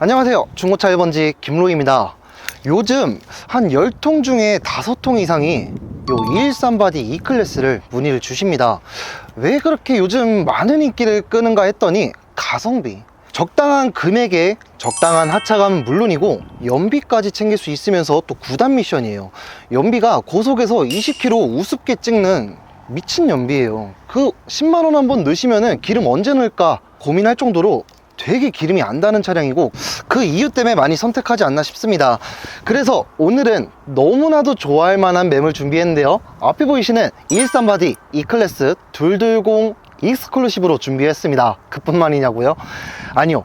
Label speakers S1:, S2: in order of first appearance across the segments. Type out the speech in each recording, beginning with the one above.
S1: 안녕하세요. 중고차 1번지 김로입니다. 요즘 한 10통 중에 5통 이상이 요 213 바디 E클래스를 문의를 주십니다. 왜 그렇게 요즘 많은 인기를 끄는가 했더니 가성비. 적당한 금액에 적당한 하차감은 물론이고 연비까지 챙길 수 있으면서 또 9단 미션이에요. 연비가 고속에서 20km 우습게 찍는 미친 연비예요. 그 10만 원 한번 넣으시면은 기름 언제 넣을까 고민할 정도로 되게 기름이 안 다는 차량이고 그 이유 때문에 많이 선택하지 않나 싶습니다. 그래서 오늘은 너무나도 좋아할 만한 매물 준비했는데요. 앞에 보이시는 213 바디 E클래스 220 익스클루시브로 준비했습니다. 그뿐만이냐고요? 아니요.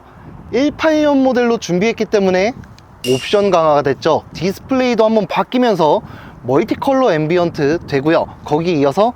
S1: 18년 모델로 준비했기 때문에 옵션 강화가 됐죠. 디스플레이도 한번 바뀌면서 멀티컬러 앰비언트 되고요. 거기 이어서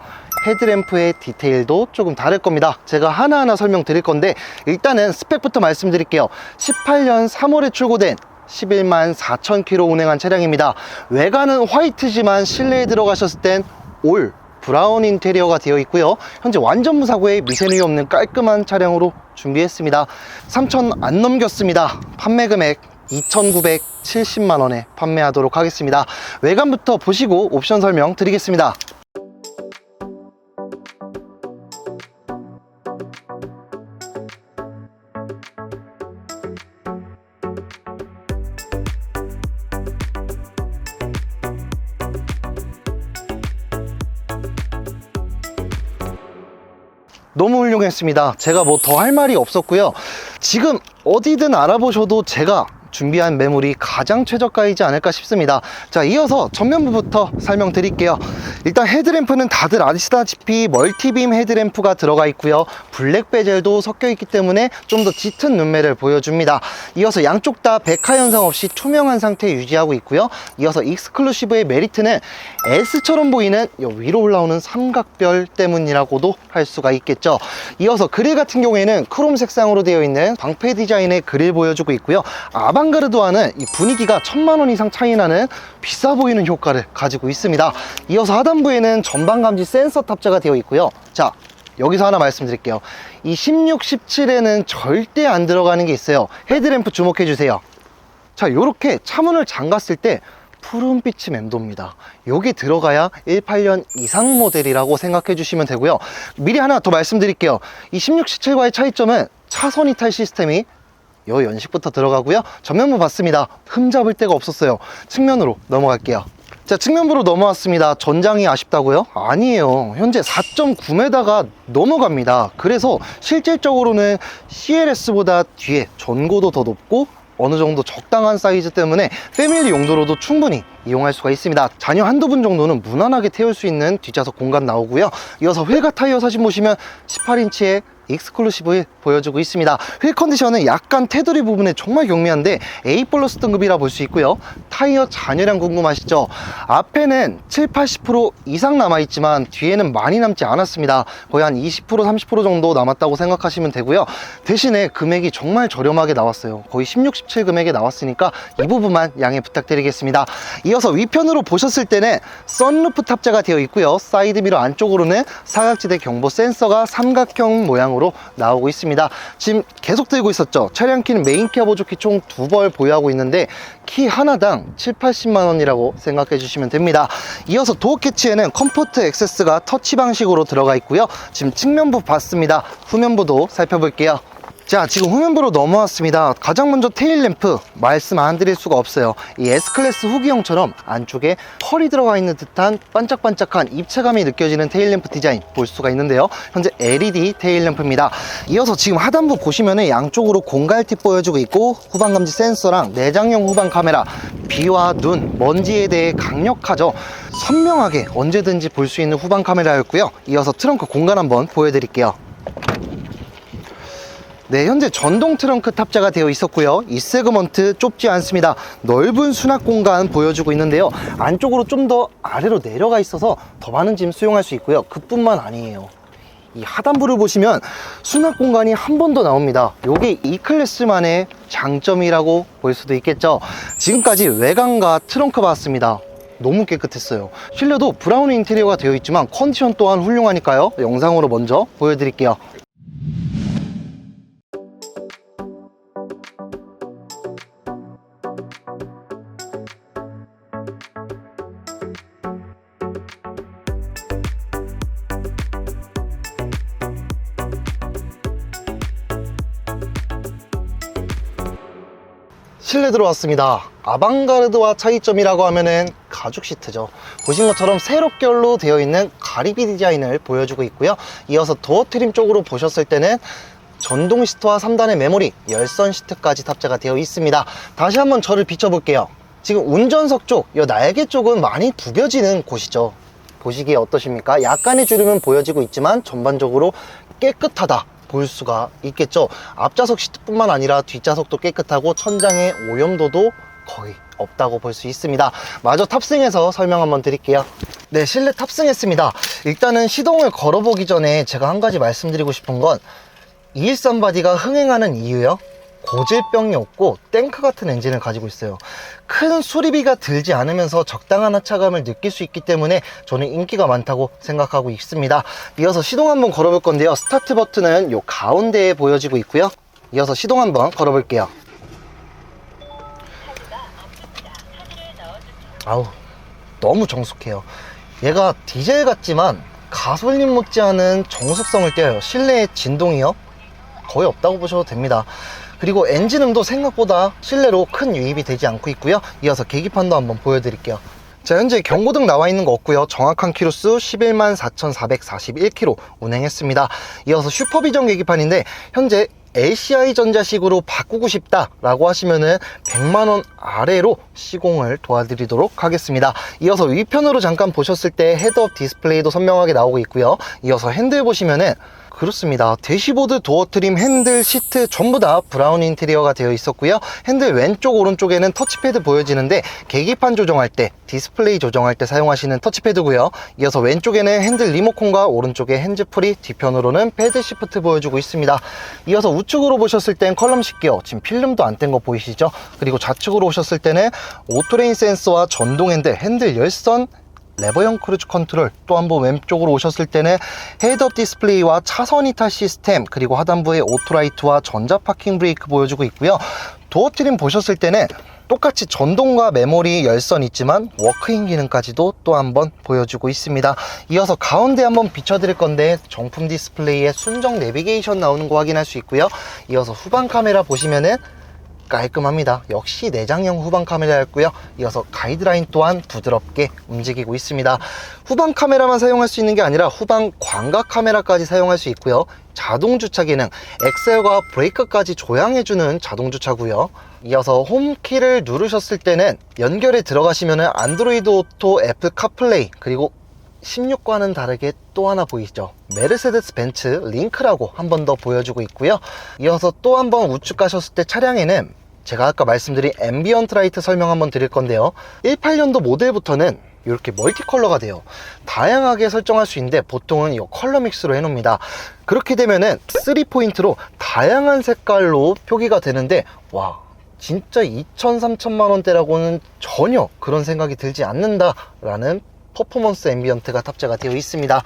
S1: 헤드램프의 디테일도 조금 다를 겁니다. 제가 하나하나 설명드릴 건데 일단은 스펙부터 말씀드릴게요. 18년 3월에 출고된 11만 4천 킬로 운행한 차량입니다. 외관은 화이트지만 실내에 들어가셨을 땐올 브라운 인테리어가 되어 있고요. 현재 완전 무사고에 미세누이 없는 깔끔한 차량으로 준비했습니다. 3천 안 넘겼습니다. 판매 금액 2,970만 원에 판매하도록 하겠습니다. 외관부터 보시고 옵션 설명 드리겠습니다. 너무 훌륭했습니다. 제가 뭐 더 할 말이 없었고요. 지금 어디든 알아보셔도 제가 준비한 매물이 가장 최저가이지 않을까 싶습니다. 자, 이어서 전면부부터 설명드릴게요. 일단 헤드램프는 다들 아시다시피 멀티빔 헤드램프가 들어가 있고요. 블랙 베젤도 섞여 있기 때문에 좀 더 짙은 눈매를 보여줍니다. 이어서 양쪽 다 백화 현상 없이 투명한 상태 유지하고 있고요. 이어서 익스클루시브의 메리트는 S처럼 보이는 요 위로 올라오는 삼각별 때문이라고도 할 수가 있겠죠. 이어서 그릴 같은 경우에는 크롬 색상으로 되어 있는 방패 디자인의 그릴 보여주고 있고요. 아방 가르드와는 이 분위기가 천만 원 이상 차이 나는 비싸 보이는 효과를 가지고 있습니다. 이어서 하단부에는 전방 감지 센서 탑재가 되어 있고요. 자, 여기서 하나 말씀드릴게요. 이 16, 17에는 절대 안 들어가는 게 있어요. 헤드램프 주목해 주세요. 자, 요렇게 차문을 잠갔을 때 푸른빛이 맴돕니다. 여기 들어가야 18년 이상 모델이라고 생각해 주시면 되고요. 미리 하나 더 말씀드릴게요. 이 16, 17과의 차이점은 차선 이탈 시스템이 요 연식부터 들어가고요. 전면부 봤습니다. 흠잡을 데가 없었어요. 측면으로 넘어갈게요. 자, 측면부로 넘어왔습니다. 전장이 아쉽다고요? 아니에요. 현재 4.9m가 넘어갑니다. 그래서 실질적으로는 CLS보다 뒤에 전고도 더 높고 어느 정도 적당한 사이즈 때문에 패밀리 용도로도 충분히 이용할 수가 있습니다. 자녀 한두 분 정도는 무난하게 태울 수 있는 뒷좌석 공간 나오고요. 이어서 휠과 타이어 사진 보시면 18인치의 익스클루시브 보여주고 있습니다. 휠 컨디션은 약간 테두리 부분에 정말 경미한데 A 플러스 등급이라 볼 수 있고요. 타이어 잔여량 궁금하시죠? 앞에는 7, 80% 이상 남아있지만 뒤에는 많이 남지 않았습니다. 거의 한 20%, 30% 정도 남았다고 생각하시면 되고요. 대신에 금액이 정말 저렴하게 나왔어요. 거의 16, 17 금액에 나왔으니까 이 부분만 양해 부탁드리겠습니다. 이어서 위편으로 보셨을 때는 썬루프 탑재가 되어 있고요. 사이드미러 안쪽으로는 사각지대 경보 센서가 삼각형 모양으로 나오고 있습니다. 지금 계속 들고 있었죠. 차량 키는 메인 키어 보조키 총 두 벌 보유하고 있는데 키 하나당 7, 80만 원이라고 생각해 주시면 됩니다. 이어서 도어 캐치에는 컴포트 액세스가 터치 방식으로 들어가 있고요. 지금 측면부 봤습니다. 후면부도 살펴볼게요. 자 지금 후면부로 넘어왔습니다. 가장 먼저 테일램프 말씀 안 드릴 수가 없어요. 이 S클래스 후기형처럼 안쪽에 펄이 들어가 있는 듯한 반짝반짝한 입체감이 느껴지는 테일램프 디자인 볼 수가 있는데요. 현재 LED 테일램프입니다. 이어서 지금 하단부 보시면 양쪽으로 공갈팁 보여주고 있고 후방감지 센서랑 내장형 후방 카메라 비와 눈, 먼지에 대해 강력하죠. 선명하게 언제든지 볼 수 있는 후방 카메라였고요. 이어서 트렁크 공간 한번 보여드릴게요 네, 현재 전동 트렁크 탑재가 되어 있었고요. 이 세그먼트 좁지 않습니다. 넓은 수납 공간 보여주고 있는데요. 안쪽으로 좀 더 아래로 내려가 있어서 더 많은 짐 수용할 수 있고요. 그뿐만 아니에요. 이 하단부를 보시면 수납 공간이 한 번 더 나옵니다. 이게 E클래스만의 장점이라고 볼 수도 있겠죠. 지금까지 외관과 트렁크 봤습니다. 너무 깨끗했어요. 실내도 브라운 인테리어가 되어 있지만 컨디션 또한 훌륭하니까요. 영상으로 먼저 보여드릴게요. 실내 들어왔습니다. 아방가르드와 차이점이라고 하면은 가죽 시트죠. 보신 것처럼 세롭결로 되어 있는 가리비 디자인을 보여주고 있고요. 이어서 도어 트림 쪽으로 보셨을 때는 전동 시트와 3단의 메모리, 열선 시트까지 탑재가 되어 있습니다. 다시 한번 저를 비춰볼게요. 지금 운전석 쪽, 이 날개 쪽은 많이 구겨지는 곳이죠. 보시기에 어떠십니까? 약간의 주름은 보여지고 있지만 전반적으로 깨끗하다 볼 수가 있겠죠. 앞좌석 시트뿐만 아니라 뒷좌석도 깨끗하고 천장의 오염도도 거의 없다고 볼 수 있습니다. 마저 탑승해서 설명 한번 드릴게요. 네, 실내 탑승했습니다. 일단은 시동을 걸어보기 전에 제가 한 가지 말씀드리고 싶은 건 213 바디가 흥행하는 이유요. 고질병이 없고 탱크 같은 엔진을 가지고 있어요. 큰 수리비가 들지 않으면서 적당한 하차감을 느낄 수 있기 때문에 저는 인기가 많다고 생각하고 있습니다. 이어서 시동 한번 걸어볼 건데요. 스타트 버튼은 요 가운데에 보여지고 있고요. 이어서 시동 한번 걸어볼게요. 아우 너무 정숙해요. 얘가 디젤 같지만 가솔린 못지않은 정숙성을 떼어요. 실내의 진동이요. 거의 없다고 보셔도 됩니다. 그리고 엔진음도 생각보다 실내로 큰 유입이 되지 않고 있고요. 이어서 계기판도 한번 보여드릴게요. 자, 현재 경고등 나와 있는 거 없고요. 정확한 키로수 11만 4,441km 운행했습니다. 이어서 슈퍼비전 계기판인데 현재 LCI 전자식으로 바꾸고 싶다라고 하시면은 100만원 아래로 시공을 도와드리도록 하겠습니다. 이어서 위편으로 잠깐 보셨을 때 헤드업 디스플레이도 선명하게 나오고 있고요. 이어서 핸들 보시면은 그렇습니다. 대시보드, 도어 트림, 핸들, 시트 전부 다 브라운 인테리어가 되어 있었고요. 핸들 왼쪽, 오른쪽에는 터치패드 보여지는데 계기판 조정할 때, 디스플레이 조정할 때 사용하시는 터치패드고요. 이어서 왼쪽에는 핸들 리모컨과 오른쪽에 핸즈프리, 뒤편으로는 패드 시프트 보여주고 있습니다. 이어서 우측으로 보셨을 땐 컬럼 식기어, 지금 필름도 안 뗀 거 보이시죠? 그리고 좌측으로 오셨을 때는 오토레인 센서와 전동 핸들, 핸들 열선, 레버형 크루즈 컨트롤 또 한번 왼쪽으로 오셨을 때는 헤드업 디스플레이와 차선 이탈 시스템 그리고 하단부에 오토라이트와 전자 파킹 브레이크 보여주고 있고요. 도어 트림 보셨을 때는 똑같이 전동과 메모리 열선 있지만 워크인 기능까지도 또 한번 보여주고 있습니다. 이어서 가운데 한번 비춰드릴 건데 정품 디스플레이에 순정 내비게이션 나오는 거 확인할 수 있고요. 이어서 후방 카메라 보시면은 깔끔합니다. 역시 내장형 후방 카메라였고요. 이어서 가이드라인 또한 부드럽게 움직이고 있습니다. 후방 카메라만 사용할 수 있는 게 아니라 후방 광각 카메라까지 사용할 수 있고요. 자동 주차 기능, 엑셀과 브레이크까지 조향해주는 자동 주차고요. 이어서 홈키를 누르셨을 때는 연결에 들어가시면 안드로이드 오토, 애플 카플레이 그리고 16과는 다르게 또 하나 보이죠. 메르세데스 벤츠 링크라고 한 번 더 보여주고 있고요. 이어서 또 한 번 우측 가셨을 때 차량에는 제가 아까 말씀드린 앰비언트 라이트 설명 한번 드릴 건데요. 18년도 모델부터는 이렇게 멀티 컬러가 돼요. 다양하게 설정할 수 있는데 보통은 이 컬러 믹스로 해 놓습니다. 그렇게 되면은 3포인트로 다양한 색깔로 표기가 되는데 와 진짜 2천 3천만 원대라고는 전혀 그런 생각이 들지 않는다라는 퍼포먼스 앰비언트가 탑재가 되어 있습니다.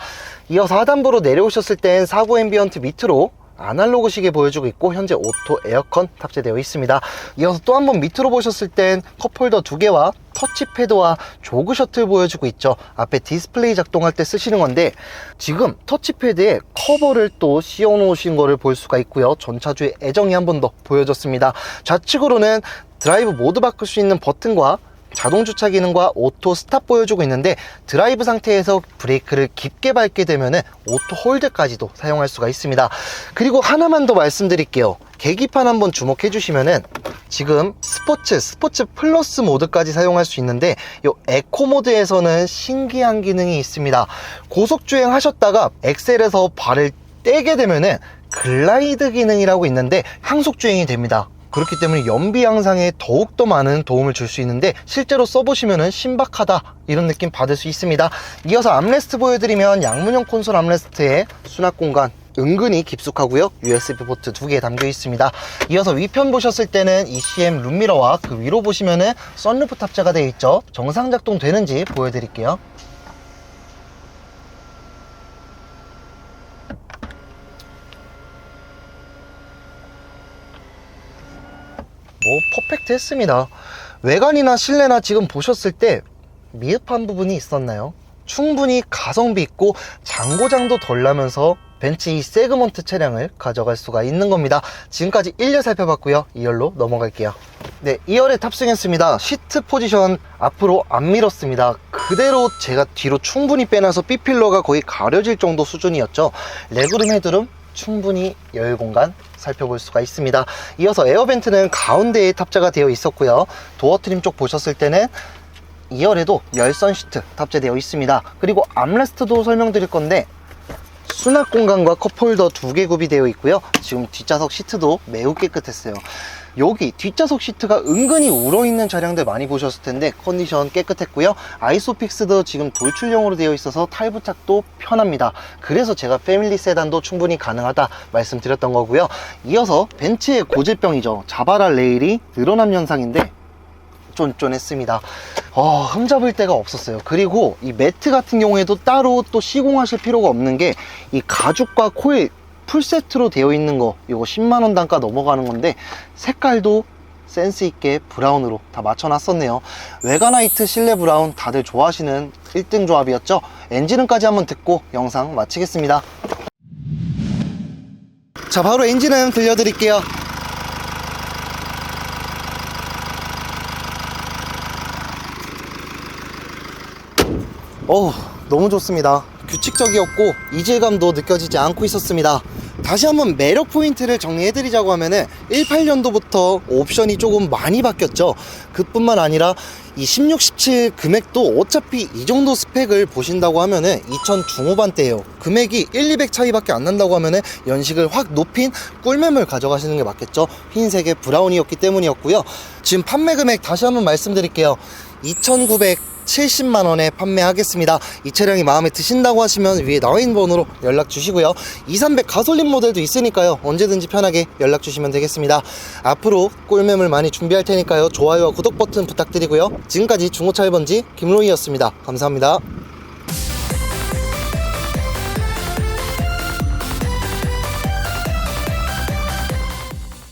S1: 이어서 하단부로 내려오셨을 땐 사고 앰비언트 밑으로 아날로그 시계 보여주고 있고 현재 오토 에어컨 탑재되어 있습니다. 이어서 또 한 번 밑으로 보셨을 땐 컵홀더 두 개와 터치패드와 조그 셔틀 보여주고 있죠. 앞에 디스플레이 작동할 때 쓰시는 건데 지금 터치패드에 커버를 또 씌워 놓으신 거를 볼 수가 있고요. 전차주의 애정이 한 번 더 보여졌습니다. 좌측으로는 드라이브 모드 바꿀 수 있는 버튼과 자동 주차 기능과 오토 스탑 보여주고 있는데 드라이브 상태에서 브레이크를 깊게 밟게 되면 오토 홀드까지도 사용할 수가 있습니다. 그리고 하나만 더 말씀드릴게요. 계기판 한번 주목해 주시면은 지금 스포츠, 스포츠 플러스 모드까지 사용할 수 있는데 이 에코 모드에서는 신기한 기능이 있습니다. 고속 주행 하셨다가 엑셀에서 발을 떼게 되면은 글라이드 기능이라고 있는데 항속 주행이 됩니다. 그렇기 때문에 연비 향상에 더욱더 많은 도움을 줄 수 있는데 실제로 써보시면 신박하다 이런 느낌 받을 수 있습니다. 이어서 암레스트 보여드리면 양문형 콘솔 암레스트에 수납 공간 은근히 깊숙하고요. USB 포트 두 개 담겨 있습니다. 이어서 위편 보셨을 때는 ECM 룸미러와 그 위로 보시면은 썬루프 탑재가 되어 있죠. 정상 작동 되는지 보여드릴게요 뭐 퍼펙트 했습니다 외관이나 실내나 지금 보셨을 때 미흡한 부분이 있었나요? 충분히 가성비 있고 장고장도 덜 나면서 벤츠 이 세그먼트 차량을 가져갈 수가 있는 겁니다 지금까지 1년 살펴봤고요 2열로 넘어갈게요 네, 2열에 탑승했습니다. 시트 포지션 앞으로 안 밀었습니다. 그대로 제가 뒤로 충분히 빼놔서 B필러가 거의 가려질 정도 수준이었죠. 레그룸 헤드룸 충분히 열 공간 살펴볼 수가 있습니다. 이어서 에어벤트는 가운데에 탑재가 되어 있었고요. 도어 트림 쪽 보셨을 때는 2열에도 열선 시트 탑재되어 있습니다. 그리고 암레스트도 설명드릴 건데 수납 공간과 컵홀더 두 개 구비되어 있고요. 지금 뒷좌석 시트도 매우 깨끗했어요. 여기 뒷좌석 시트가 은근히 울어있는 차량들 많이 보셨을 텐데 컨디션 깨끗했고요. 아이소픽스도 지금 돌출형으로 되어 있어서 탈 부착도 편합니다. 그래서 제가 패밀리 세단도 충분히 가능하다 말씀드렸던 거고요. 이어서 벤츠의 고질병이죠. 자바라 레일이 늘어남 현상인데 쫀쫀했습니다. 어, 흠잡을 데가 없었어요. 그리고 이 매트 같은 경우에도 따로 또 시공하실 필요가 없는 게 이 가죽과 코일 풀세트로 되어 있는 거 이거 10만원 단가 넘어가는 건데 색깔도 센스 있게 브라운으로 다 맞춰놨었네요. 외관화이트 실내 브라운 다들 좋아하시는 1등 조합이었죠. 엔진음까지 한번 듣고 영상 마치겠습니다. 자, 바로 엔진음 들려드릴게요. 어우 너무 좋습니다. 규칙적이었고 이질감도 느껴지지 않고 있었습니다. 다시 한번 매력 포인트를 정리해드리자고 하면은 18년도부터 옵션이 조금 많이 바뀌었죠. 그뿐만 아니라 이 16, 17 금액도 어차피 이 정도 스펙을 보신다고 하면은 2000 중후반대예요. 금액이 1, 200 차이밖에 안 난다고 하면은 연식을 확 높인 꿀매물 가져가시는 게 맞겠죠. 흰색의 브라운이었기 때문이었고요. 지금 판매 금액 다시 한번 말씀드릴게요 2,970만 원에 판매하겠습니다. 이 차량이 마음에 드신다고 하시면 위에 나와 있는 번호로 연락 주시고요. 2300 가솔린 모델도 있으니까요. 언제든지 편하게 연락 주시면 되겠습니다. 앞으로 꿀매물 많이 준비할 테니까요. 좋아요와 구독 버튼 부탁드리고요. 지금까지 중고차 1번지 김로이였습니다. 감사합니다.